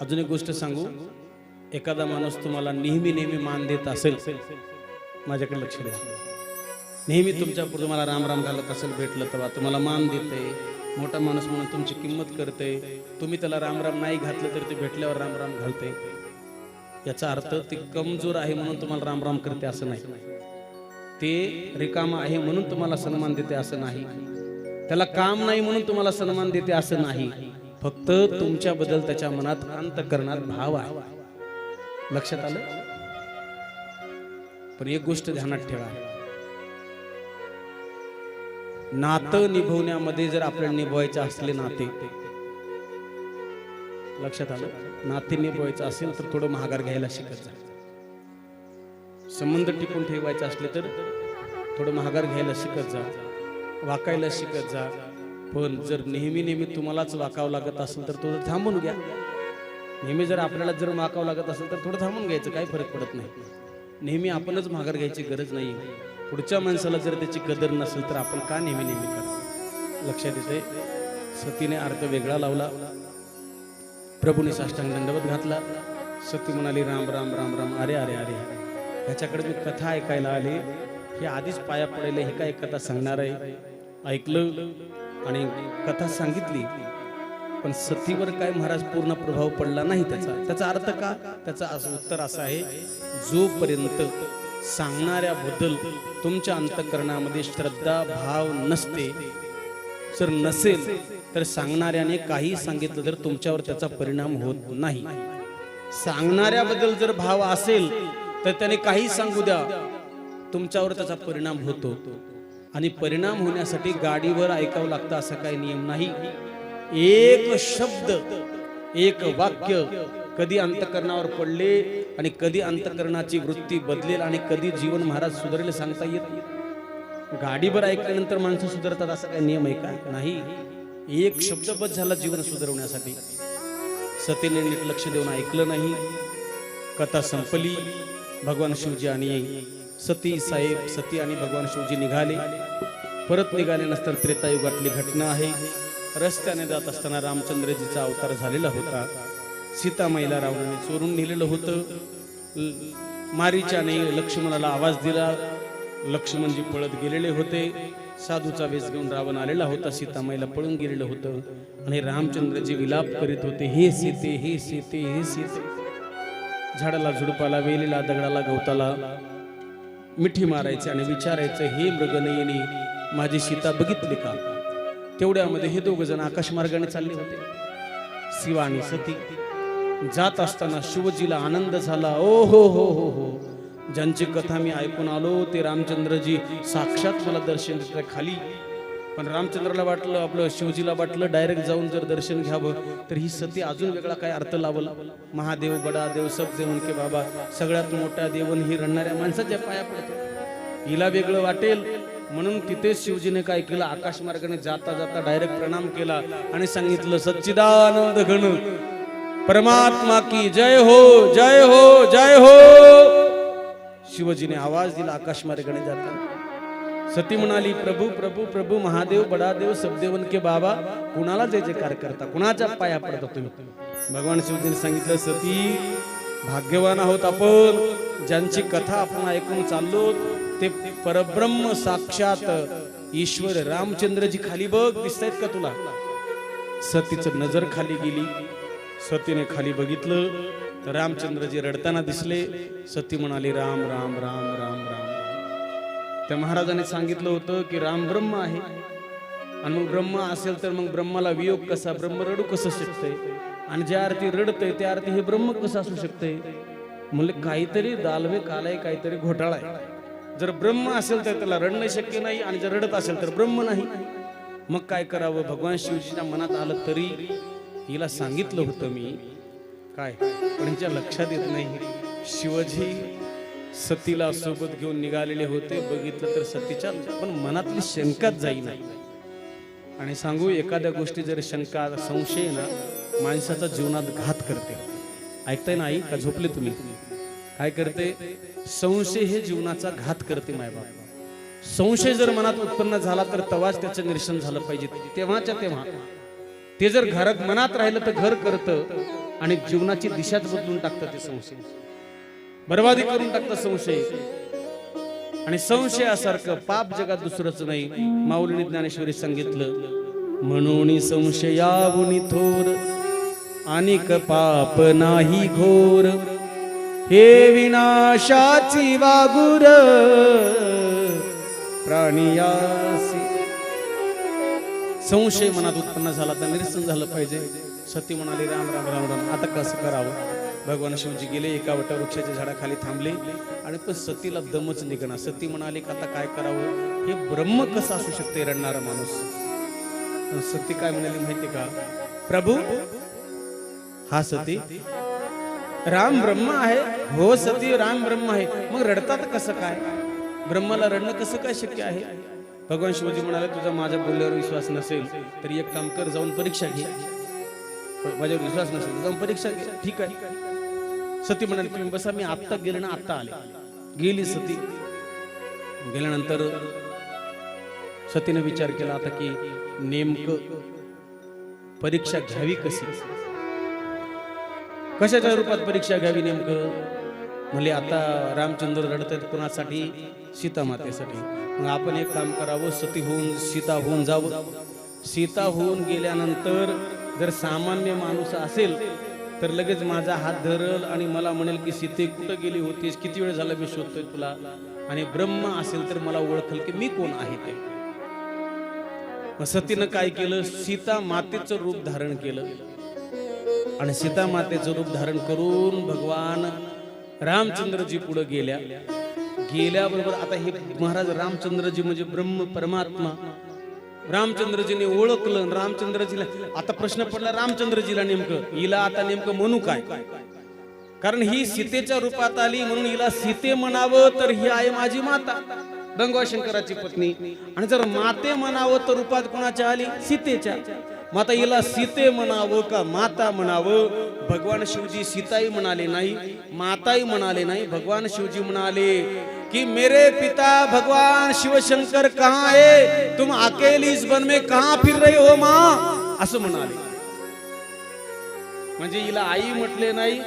अजून एक गोष्ट सांगू. एखादा माणूस तुम्हाला नेहमी नेहमी मान देत असेल माझ्याकडे लक्ष द्या. नेहमी तुमच्या तुम्हाला राम राम घालत असेल भेटलं तेव्हा तुम्हाला मान देते. मोठा माणूस म्हणून तुमची किंमत करते. तुम्ही त्याला राम राम नाही घातलं तर ते भेटल्यावर राम राम घालते. याचा अर्थ ती कमजोर आहे म्हणून तुम्हाला राम राम करते असं नाही. ते रिकामा आहे म्हणून तुम्हाला सन्मान देते असं नाही. त्याला काम नाही म्हणून तुम्हाला सन्मान देते असं नाही. फक्त तुमच्याबद्दल त्याच्या मनात अंतकरणात भाव आहे. लक्षात आलं? पण एक गोष्ट ध्यानात ठेवा. नातं निभवण्यामध्ये जर आपल्याला निभवायचे असले नाते लक्षात आलं? नाते निभवायचं असेल तर थोडं महागार घ्यायला शिकत जा. संबंध टिकून ठेवायचे असले तर थोडं महागार घ्यायला शिकत जा. वाकायला शिकत जा. पण जर नेहमी नेहमी तुम्हालाच वाकावं लागत असेल तर थोडं थांबून घ्या. नेहमी जर आपल्याला जर वाकावं लागत असेल तर थोडं थांबून घ्यायचं काही फरक पडत नाही. नेहमी आपणच माघार घ्यायची गरज नाही. पुढच्या माणसाला जर त्याची कदर नसेल तर आपण का नेहमी नेहमी करतो लक्षात येते सतीने अर्थ वेगळा लावला. प्रभूने साष्टांग दंडवत घातला. सती म्हणाली राम राम राम राम अरे अरे अरे. ह्याच्याकडे मी कथा ऐकायला आली. हे आधीच पाया पडेल हे काय कथा सांगणार आहे? ऐकलं? आणि कथा सांगितली पण सतीवर काय महाराज पूर्ण प्रभाव पडला नाही त्याचा? त्याचा अर्थ का? त्याचा उत्तर असं आहे जोपर्यंत सांगणाऱ्याबद्दल तुमच्या अंतकरणामध्ये श्रद्धा भाव नसते जर नसेल तर सांगणाऱ्याने काही सांगितलं तर तुमच्यावर त्याचा परिणाम होत नाही. सांगणाऱ्याबद्दल जर भाव असेल तर त्याने काही सांगू द्या तुमच्यावर त्याचा परिणाम होतो. आणि परिणाम होण्यासाठी गाडीवर ऐकावं लागतं असा काही नियम नाही. एक शब्द एक वाक्य कधी अंतकरणावर पडले आणि कधी अंतकरणाची वृत्ती बदलेल आणि कधी जीवन महाराज सुधारेल सांगता येत नाही. गाडीवर ऐकल्यानंतर माणसं सुधारतात असा काही नियम आहे का? नाही. एक शब्दबद्ध झाला जीवन सुधारवण्यासाठी. सतीने नीट लक्ष देऊन ऐकलं नाही. कथा संपली. भगवान शिवजी आणि सती साहेब सती आणि भगवान शिवजी निघाले. परत निघाल्यानंतर त्रेतायुगातली घटना आहे. रस्त्याने जात असताना रामचंद्रजीचा अवतार झालेला होता. सीतामाईला रावणाने चोरून नेलेलं होतं. मारीच्याने लक्ष्मणाला आवाज दिला. लक्ष्मणजी पळत गेलेले होते. साधूचा वेश घेऊन रावण आलेला होता. सीतामाईला पळून गेलेलं होतं. आणि रामचंद्रजी विलाप करीत होते हे सीते हे सीते हे सीते. झाडाला झुडपाला वेलीला दगडाला गवताला मिठी मारायचे आणि विचारायचं हे मृगनयनी माझी सीता बघितली का? तेवढ्यामध्ये हे दोघ जण आकाश मार्गाने चालले होते शिवा आणि सती जात असताना शिवजीला आनंद झाला. ओ हो हो हो हो. ज्यांची कथा मी ऐकून आलो ते रामचंद्रजी साक्षात मला दर्शन खाली पण रामचंद्राला वाटलं आपलं शिवजीला वाटलं डायरेक्ट जाऊन जर दर्शन घ्यावं तर ही सती अजून वेगळा काय अर्थ लावला? महादेव बडा देव सब देवन के बाबा सगळ्यात मोठा देवन ही रडणाऱ्या माणसाच्या पाया पडतो. हिला वेगळं वाटेल. म्हणून तिथेच शिवजीने काय केलं? आकाश मार्गाने जाता जाता डायरेक्ट प्रणाम केला आणि सांगितलं सच्चिदानंद घण परमात्मा की जय हो जय हो जय हो. शिवजीने आवाज दिला आकाश मार्गाने जाता. सती म्हणाली प्रभू प्रभू प्रभू महादेव बडादेव सबदेवन के बाबा कुणाला जय जयकार करता? कुणाच्या पाया पडता तुम्ही? भगवान शिवजीने सांगितलं सती भाग्यवान आहोत आपण. ज्यांची कथा आपण ऐकून चाललो ते परब्रह्म साक्षात ईश्वर रामचंद्रजी खाली बघ दिसतायत का तुला? सतीचं नजर खाली गेली. सतीने खाली बघितलं तर रामचंद्रजी रडताना दिसले. सती म्हणाली राम राम राम राम राम त्या महाराजाने सांगितलं होतं की राम ब्रह्म आहे. आणि मग ब्रह्म असेल तर मग ब्रह्माला वियोग कसा? ब्रह्म रडू कसं शकतंय? आणि ज्या आरती रडतंय त्या आरती हे ब्रह्म कसं असू शकतंय? म्हणजे काहीतरी दालवे कालाय काहीतरी घोटाळा आहे जर ब्रह्म असेल तर त्याला रडणं शक्य नाही आणि जर रडत असेल तर ब्रह्म नाही. मग काय करावं? भगवान शिवजीच्या मनात आलं तरी हिला सांगितलं होतं मी काय? पण हिच्या लक्षात येत नाही. शिवजी सतीला सोबत घेऊन निघालेले होते. बघितलं तर सतीच्या पण मनातली शंकाच जाई नाही आणि सांगू एखाद्या गोष्टी जर शंका संशय ना माणसाचा जीवनात घात करते. ऐकताय ना आई का झोपले तुम्ही? काय करते? संशय हे जीवनाचा घात करते मायबाप संशय जर मनात उत्पन्न झाला तर तवाच त्याचं निरसन झालं पाहिजे. तेव्हाच्या तेव्हा. ते जर घरात मनात राहिलं तर घर करतं आणि जीवनाची दिशाच बदलून टाकतं ते संशय. बर्बादी करून टाकतं संशय. आणि संशयासारखं पाप जगात दुसरंच नाही. माऊलीने ज्ञानेश्वरी सांगितलं म्हणून संशयावुनी थोर आणि पाप नाही घोर. हे विनाशाची वागुर प्राणियासी. संशय मनात उत्पन्न झाला तर निरसन झालं पाहिजे. सती म्हणाली राम राम राम राम. आता कसं करावं? भगवान शिवजी गेले एका वटा वृक्षाच्या झाडाखाली थांबले आणि पण सतीला दमच निघणार सती म्हणाली की आता काय करावं? हे ब्रह्म कसं असू शकते रडणारा माणूस? सती काय म्हणाली माहिती का? प्रभू हा सती राम ब्रह्म आहे. हो सती राम ब्रह्म आहे. मग रडतात कसं काय? ब्रह्माला रडणं कसं काय शक्य आहे? भगवान शिवजी म्हणाले तुझा माझ्या बोलण्यावर विश्वास नसेल तर एक काम कर जाऊन परीक्षा घे. माझ्यावर विश्वास नसेल जाऊन परीक्षा घे. ठीक आहे. सती म्हणाली तुम्ही बसा मी आत्ता गेले ना आत्ता आले. गेली सती. गेल्यानंतर सतीने विचार केला आता की नेमकं परीक्षा घ्यावी कशी? कशाच्या रूपात परीक्षा घ्यावी नेमकं? म्हणजे आता रामचंद्र रडत आहेत कुणासाठी? सीता मातेसाठी मग आपण एक काम करावं सती होऊन सीता होऊन जावं. सीता होऊन गेल्यानंतर जर सामान्य माणूस असेल तर लगेच माझा हात धरल आणि मला म्हणेल की सीते कुठं गेली होतीस? किती वेळ झाला मी शोधतोय तुला? आणि ब्रह्म असेल तर मला ओळखल की मी कोण आहे ते? मग सतीनं काय केलं? सीता मातेचं रूप धारण केलं. आणि सीता मातेचं रूप धारण करून भगवान रामचंद्रजी पुढे गेल्या. गेल्याबरोबर आता हे महाराज रामचंद्रजी म्हणजे ब्रह्म परमात्मा. रामचंद्रजीने ओळखलं रामचंद्रजीला आता प्रश्न पडला रामचंद्रजीला नेमकं. हिला आता नेमकं म्हणू काय? कारण ही सीतेच्या रूपात आली म्हणून हिला सीते म्हणावं तर ही आहे माझी माता. गंगवा शंकराची पत्नी. आणि जर माते म्हणावं तर रूपात कोणाच्या आली? सीतेच्या. माता हिला सीते म्हणावं का माता म्हणावं? भगवान शिवजी सीताई म्हणाले नाही माताई म्हणाले नाही भगवान शिवजी म्हणाले कि मेरे पिता भगवान शिवशंकर कहाँ है तुम अकेली इस वन में कहाँ फिर रहे हो माँ? असं म्हणाले. म्हणजे हिला आई म्हटले नाही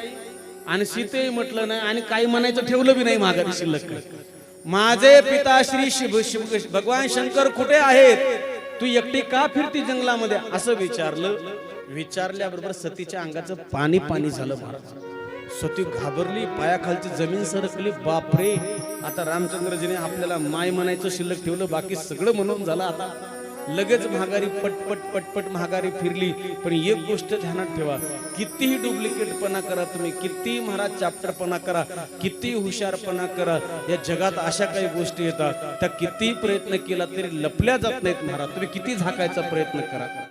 आणि सीते म्हटलं नाही आणि काही म्हणायचं ठेवलं बी नाही माघारी शिल्लक. माझे पिता श्री शिव शिव भगवान शंकर कुठे आहेत? तू एकटी का फिरती जंगलामध्ये? असं विचारलं. विचारल्याबरोबर सतीच्या अंगाचं पाणी पाणी झालं महाराज. सती घाबरली पायाखालची जमीन सरकली. बापरे आता रामचंद्रजीने आपल्याला माय म्हणायचं शिल्लक ठेवलं बाकी सगळं म्हणून झालं आता. लगेच महागारी पटपट पटपट महागारी फिरली. पण एक गोष्ट ध्यानात ठेवा कितीही डुप्लिकेटपणा करा तुम्ही कितीही महाराज चॅप्टरपणा करा किती हुशारपणा करा या जगात अशा काही गोष्टी येतात त्या कितीही प्रयत्न केला तरी लपल्या जात नाहीत महाराज. तुम्ही किती झाकायचा प्रयत्न करा.